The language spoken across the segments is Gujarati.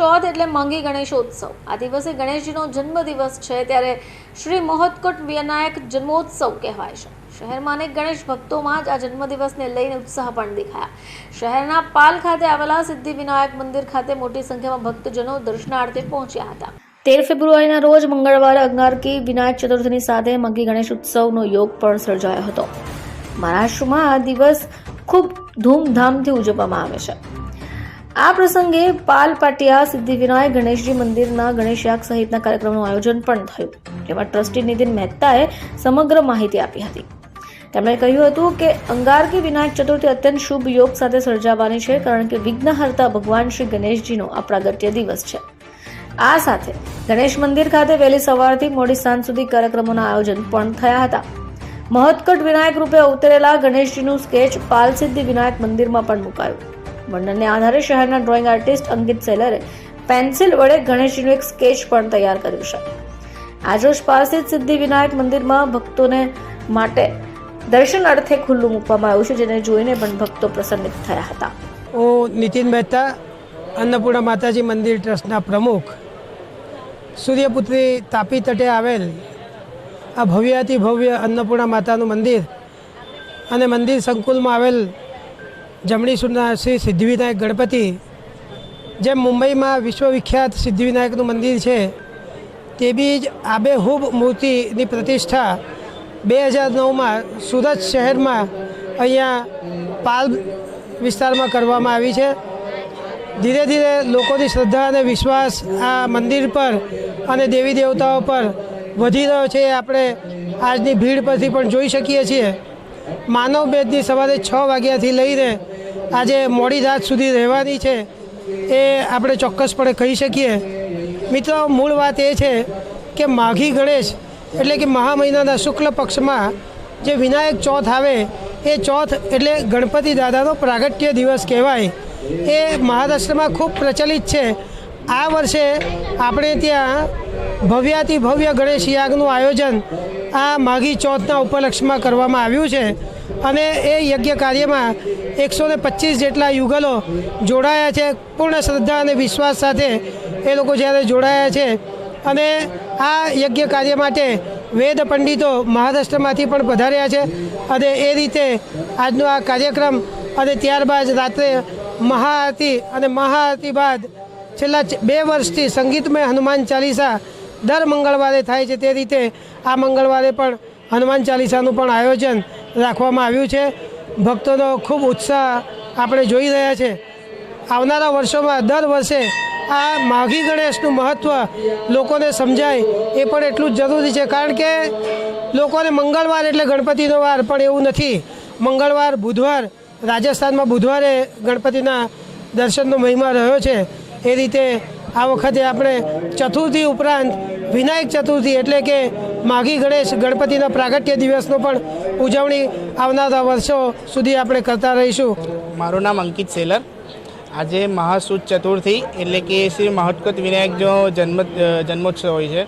ચોથ એટલે મંગી ગણેશોત્સવ. આ દિવસે ગણેશજીનો જન્મદિવસ છે ત્યારે શ્રી મહોત્કટ વિનાયક જન્મોત્સવ કહેવાય છે. શહેરમાં અનેક ગણેશ ભક્તોમાં જ આ જન્મદિવસને લઈને ઉત્સાહ પણ દેખાયા. શહેરના પાલ ખાતે આવેલા સિદ્ધિ વિનાયક મંદિર ખાતે મોટી સંખ્યામાં ભક્તજનો દર્શનાર્થે પહોંચ્યા હતા. તેર ફેબ્રુઆરીના રોજ મંગળવારે અંગારકી વિનાયક ચતુર્થીની સાથે મંગી ગણેશ ઉત્સવનો યોગ પણ સર્જાયો હતો. મહારાષ્ટ્રમાં આ દિવસ ખૂબ ધૂમધામથી ઉજવવામાં આવે છે. આ પ્રસંગે પાલ પાટિયા, સિદ્ધિવિનાયક, ગણેશજી મંદિરના ગણેશયાગ સહિતના કાર્યક્રમનું આયોજન પણ થયું, જેમાં ટ્રસ્ટી નીતિન મહેતાએ સમગ્ર માહિતી આપી હતી. તેમણે કહ્યું હતું કે અંગારકી વિનાયક ચતુર્થી અત્યંત શુભ યોગ સાથે સર્જાવાની છે, કારણ કે વિઘ્નહર્તા ભગવાન શ્રી ગણેશજીનો આ પ્રાગટ્ય દિવસ છે. આ સાથે ગણેશ મંદિર ખાતે વહેલી સવારથી મોડી સાંજ સુધી કાર્યક્રમોના આયોજન પણ થયા હતા. મહત્કટ વિનાયક રૂપે ઉતરેલા ગણેશજીનું સ્કેચ પાલ સિદ્ધિ વિનાયક મંદિરમાં પણ મુકાયું. વર્ણનને આધારે શહેરના ડ્રોઈંગ આર્ટિસ્ટ અંકિત સેલરે પેન્સિલ વડે ગણેશજીનું એક સ્કેચ પણ તૈયાર કર્યું છે. આજરોજ પારસિદ્ધ સિદ્ધિ વિનાયક મંદિરમાં ભક્તોને માટે દર્શન અર્થે ખુલ્લું મૂકવામાં આવ્યું છે, જેને જોઈને પણ ભક્તો પ્રસન્નિત થયા હતા. હું નીતિન મહેતા, અન્નપૂર્ણા માતાજી મંદિર ટ્રસ્ટના પ્રમુખ. સૂર્યપુત્રી તાપી તટે આવેલ આ ભવ્યાતિ ભવ્ય અન્નપૂર્ણા માતાનું મંદિર અને મંદિર સંકુલમાં આવેલ જમણી સુરના શ્રી સિદ્ધિવિનાયક ગણપતિ જેમ મુંબઈમાં વિશ્વવિખ્યાત સિદ્ધિવિનાયકનું મંદિર છે, તે બી જ આબેહૂબ મૂર્તિની પ્રતિષ્ઠા બે હજાર નવમાં સુરત શહેરમાં અહીંયા પાલ વિસ્તારમાં કરવામાં આવી છે. ધીરે ધીરે લોકોની શ્રદ્ધા અને વિશ્વાસ આ મંદિર પર અને દેવી દેવતાઓ પર વધી રહ્યો છે એ આપણે આજની ભીડ પરથી પણ જોઈ શકીએ છીએ. માનવ ભેદની સવારે છ વાગ્યાથી લઈને આજે મોડી રાત સુધી રહેવાની છે એ આપણે ચોક્કસપણે કહી શકીએ. મિત્રો, મૂળ વાત એ છે કે માઘી ગણેશ એટલે કે મહા મહિનાના શુક્લ પક્ષમાં જે વિનાયક ચોથ આવે, એ ચોથ એટલે ગણપતિ દાદાનો પ્રાગટ્ય દિવસ કહેવાય. એ મહારાષ્ટ્રમાં ખૂબ પ્રચલિત છે. આ વર્ષે આપણે ત્યાં ભવ્યાતિ ભવ્ય ગણેશ યાગનું આયોજન આ માઘી ચોથના ઉપલક્ષમાં કરવામાં આવ્યું છે. અને એ યજ્ઞ કાર્યમાં એકસો ને પચીસ જેટલા યુગલો જોડાયા છે. પૂર્ણ શ્રદ્ધા અને વિશ્વાસ સાથે એ લોકો જ્યારે જોડાયા છે. અને આ યજ્ઞ કાર્ય માટે વેદ પંડિતો મહારાષ્ટ્રમાંથી પણ પધાર્યા છે. અને એ રીતે આજનો આ કાર્યક્રમ અને ત્યારબાદ રાત્રે મહાઆરતી અને મહાઆરતી બાદ છેલ્લા બે વર્ષથી સંગીતમય હનુમાન ચાલીસા દર મંગળવારે થાય છે તે રીતે આ મંગળવારે પણ હનુમાન ચાલીસાનું પણ આયોજન રાખવામાં આવ્યું છે. ભક્તોનો ખૂબ ઉત્સાહ આપણે જોઈ રહ્યા છે. આવનારા વર્ષોમાં દર વર્ષે આ માઘી ગણેશનું મહત્ત્વ લોકોને સમજાય એ પણ એટલું જ જરૂરી છે. કારણ કે લોકોને મંગળવાર એટલે ગણપતિનો વાર પણ એવું નથી. મંગળવાર, બુધવાર, રાજસ્થાનમાં બુધવારે ગણપતિના દર્શનનો મહિમા રહ્યો છે. એ રીતે આ વખતે આપણે ચતુર્થી ઉપરાંત વિનાયક ચતુર્થી એટલે કે માઘી ગણેશ ગણપતિના પ્રાગટ્ય દિવસનો પણ ઉજવણી આવનારા વર્ષો સુધી આપણે કરતા રહીશું. મારું નામ અંકિત સેલર. આજે મહાસુદ ચતુર્થી એટલે કે શ્રી મહોત્કત વિનાયકનો જન્મ, જન્મોત્સવ હોય છે.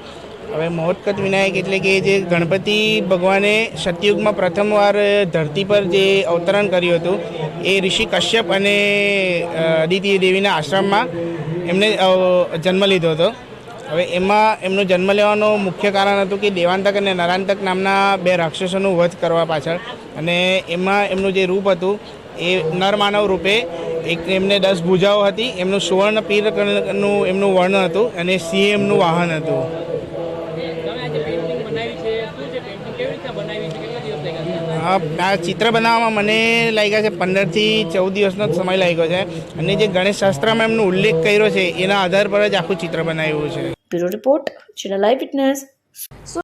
હવે મહોત્કત વિનાયક એટલે કે જે ગણપતિ ભગવાને સતયુગમાં પ્રથમવાર ધરતી પર જે અવતરણ કર્યું હતું, એ ઋષિ કશ્યપ અને અદિતિ દેવીના આશ્રમમાં એમને જન્મ લીધો હતો. હવે એમાં એમનો જન્મ લેવાનું મુખ્ય કારણ હતું કે દેવાંતક અને નરાંતક નામના બે રાક્ષસોનું વધ કરવા પાછળ. અને એમાં એમનું જે રૂપ હતું, એ નરમાનવ રૂપે એક એમને દસ ભુજાઓ હતી. એમનું સુવર્ણ પીરનું એમનું વર્ણ હતું અને સિંહ એમનું વાહન હતું. આ ચિત્ર બનાવવામાં મને લાગ્યા છે પંદરથી ચૌદ દિવસનો સમય લાગ્યો છે. અને જે ગણેશ શાસ્ત્રમાં એમનો ઉલ્લેખ કર્યો છે, એના આધાર પર જ આખું ચિત્ર બનાવ્યું છે. Bureau report, channel witness.